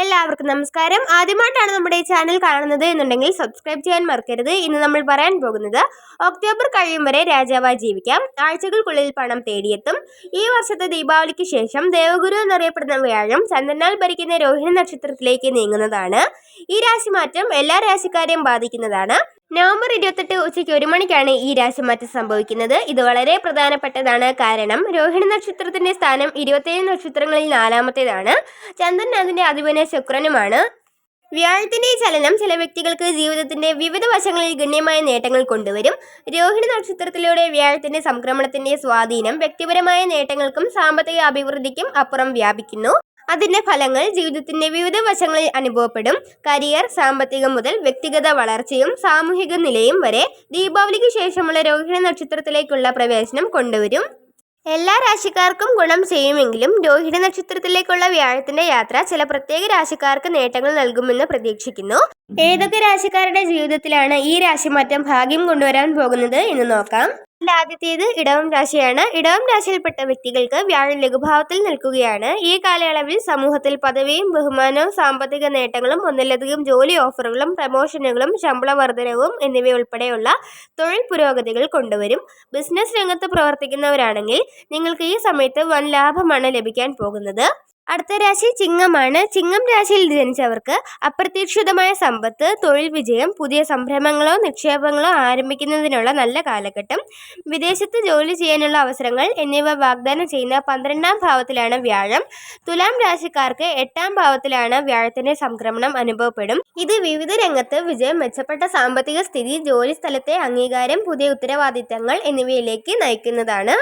എല്ലാവർക്കും നമസ്കാരം. ആദ്യമായിട്ടാണ് നമ്മുടെ ഈ ചാനൽ കാണുന്നത് എന്നുണ്ടെങ്കിൽ സബ്സ്ക്രൈബ് ചെയ്യാൻ മറക്കരുത്. ഇന്ന് നമ്മൾ പറയാൻ പോകുന്നത് ഒക്ടോബർ കഴിയും വരെ രാജാവായി ജീവിക്കാം. ആഴ്ചകൾക്കുള്ളിൽ പണം തേടിയെത്തും. ഈ വർഷത്തെ ദീപാവലിക്ക് ശേഷം ദേവഗുരു എന്നറിയപ്പെടുന്ന വ്യാഴം ചന്ദ്രനാൽ ഭരിക്കുന്ന രോഹിണി നക്ഷത്രത്തിലേക്ക് നീങ്ങുന്നതാണ്. ഈ രാശിമാറ്റം എല്ലാ രാശിക്കാരെയും ബാധിക്കുന്നതാണ്. നവംബർ ഇരുപത്തെട്ട് ഉച്ചയ്ക്ക് ഒരു മണിക്കാണ് ഈ രാശിമാറ്റം സംഭവിക്കുന്നത്. ഇത് വളരെ പ്രധാനപ്പെട്ടതാണ്. കാരണം രോഹിണി നക്ഷത്രത്തിന്റെ സ്ഥാനം ഇരുപത്തേഴ് നക്ഷത്രങ്ങളിൽ നാലാമത്തേതാണ്. ചന്ദ്രൻ അതിന്റെ അധിപന ശുക്രനുമാണ്. വ്യാഴത്തിന്റെ ചലനം ചില വ്യക്തികൾക്ക് ജീവിതത്തിന്റെ വിവിധ വശങ്ങളിൽ ഗണ്യമായ നേട്ടങ്ങൾ കൊണ്ടുവരും. രോഹിണി നക്ഷത്രത്തിലൂടെ വ്യാഴത്തിന്റെ സംക്രമണത്തിന്റെ സ്വാധീനം വ്യക്തിപരമായ നേട്ടങ്ങൾക്കും സാമ്പത്തിക അഭിവൃദ്ധിക്കും അപ്പുറം വ്യാപിക്കുന്നു. അതിന്റെ ഫലങ്ങൾ ജീവിതത്തിന്റെ വിവിധ വശങ്ങളിൽ അനുഭവപ്പെടും. കരിയർ സാമ്പത്തികം മുതൽ വ്യക്തിഗത വളർച്ചയും സാമൂഹിക നിലയും വരെ ദീപാവലിക്ക് ശേഷമുള്ള രോഹിണി നക്ഷത്രത്തിലേക്കുള്ള പ്രവേശനം കൊണ്ടുവരും. എല്ലാ രാശിക്കാർക്കും ഗുണം ചെയ്യുമെങ്കിലും രോഹിണി നക്ഷത്രത്തിലേക്കുള്ള വ്യാഴത്തിന്റെ യാത്ര ചില പ്രത്യേക രാശിക്കാർക്ക് നേട്ടങ്ങൾ നൽകുമെന്ന് പ്രതീക്ഷിക്കുന്നു. ഏതൊക്കെ രാശിക്കാരുടെ ജീവിതത്തിലാണ് ഈ രാശിമാറ്റം ഭാഗ്യം കൊണ്ടുവരാൻ പോകുന്നത് എന്ന് നോക്കാം. ഇതിൽ ആദ്യത്തേത് ഇടവം രാശിയാണ്. ഇടവം രാശിയിൽപ്പെട്ട വ്യക്തികൾക്ക് വ്യാഴം ലഘുഭാവത്തിൽ നിൽക്കുകയാണ്. ഈ കാലയളവിൽ സമൂഹത്തിൽ പദവിയും ബഹുമാനവും സാമ്പത്തിക നേട്ടങ്ങളും ഒന്നിലധികം ജോലി ഓഫറുകളും പ്രമോഷനുകളും ശമ്പള വർധനവും എന്നിവയുൾപ്പെടെയുള്ള തൊഴിൽ പുരോഗതികൾ കൊണ്ടുവരും. ബിസിനസ് രംഗത്ത് പ്രവർത്തിക്കുന്നവരാണെങ്കിൽ നിങ്ങൾക്ക് ഈ സമയത്ത് വൻ ലാഭമാണ് ലഭിക്കാൻ പോകുന്നത്. അടുത്ത രാശി ചിങ്ങമാണ്. ചിങ്ങം രാശിയിൽ ജനിച്ചവർക്ക് അപ്രതീക്ഷിതമായ സമ്പത്ത് തൊഴിൽ വിജയം പുതിയ സംരംഭങ്ങളോ നിക്ഷേപങ്ങളോ ആരംഭിക്കുന്നതിനുള്ള നല്ല കാലഘട്ടം വിദേശത്ത് ജോലി ചെയ്യാനുള്ള അവസരങ്ങൾ എന്നിവ വാഗ്ദാനം ചെയ്യുന്ന പന്ത്രണ്ടാം ഭാവത്തിലാണ് വ്യാഴം. തുലാം രാശിക്കാർക്ക് എട്ടാം ഭാവത്തിലാണ് വ്യാഴത്തിന്റെ സംക്രമണം അനുഭവപ്പെടും. ഇത് വിവിധ രംഗത്ത് വിജയം മെച്ചപ്പെട്ട സാമ്പത്തിക സ്ഥിതി ജോലി സ്ഥലത്തെ അംഗീകാരം പുതിയ ഉത്തരവാദിത്തങ്ങൾ എന്നിവയിലേക്ക് നയിക്കുന്നതാണ്.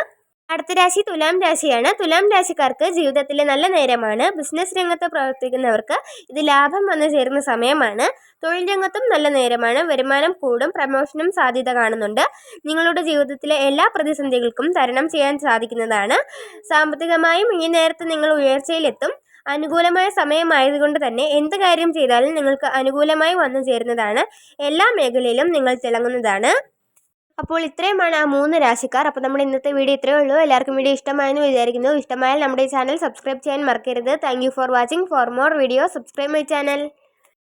അടുത്ത രാശി തുലാം രാശിയാണ്. തുലാം രാശിക്കാർക്ക് ജീവിതത്തിലെ നല്ല നേരമാണ്. ബിസിനസ് രംഗത്ത് പ്രവർത്തിക്കുന്നവർക്ക് ഇത് ലാഭം വന്നു ചേരുന്ന സമയമാണ്. തൊഴിൽ രംഗത്തും നല്ല നേരമാണ്. വരുമാനം കൂടും പ്രമോഷനും സാധ്യത കാണുന്നുണ്ട്. നിങ്ങളുടെ ജീവിതത്തിലെ എല്ലാ പ്രതിസന്ധികൾക്കും തരണം ചെയ്യാൻ സാധിക്കുന്നതാണ്. സാമ്പത്തികമായും ഈ നേരത്ത് നിങ്ങൾ ഉയർച്ചയിലെത്തും. അനുകൂലമായ സമയമായതുകൊണ്ട് തന്നെ എന്ത് കാര്യം ചെയ്താലും നിങ്ങൾക്ക് അനുകൂലമായി വന്നു ചേരുന്നതാണ്. എല്ലാ മേഖലയിലും നിങ്ങൾ തിളങ്ങുന്നതാണ്. അപ്പോൾ ഇത്രയുമാണ് ആ മൂന്ന് രാശിക്കാർ. അപ്പോൾ നമ്മുടെ ഇന്നത്തെ വീഡിയോ ഇത്രയേ ഉള്ളൂ. എല്ലാവർക്കും വീഡിയോ ഇഷ്ടമായെന്ന് വിചാരിക്കുന്നു. ഇഷ്ടമായാൽ നമ്മുടെ ചാനൽ സബ്സ്ക്രൈബ് ചെയ്യാൻ മറക്കരുത്. Thank for watching for more video subscribe my channel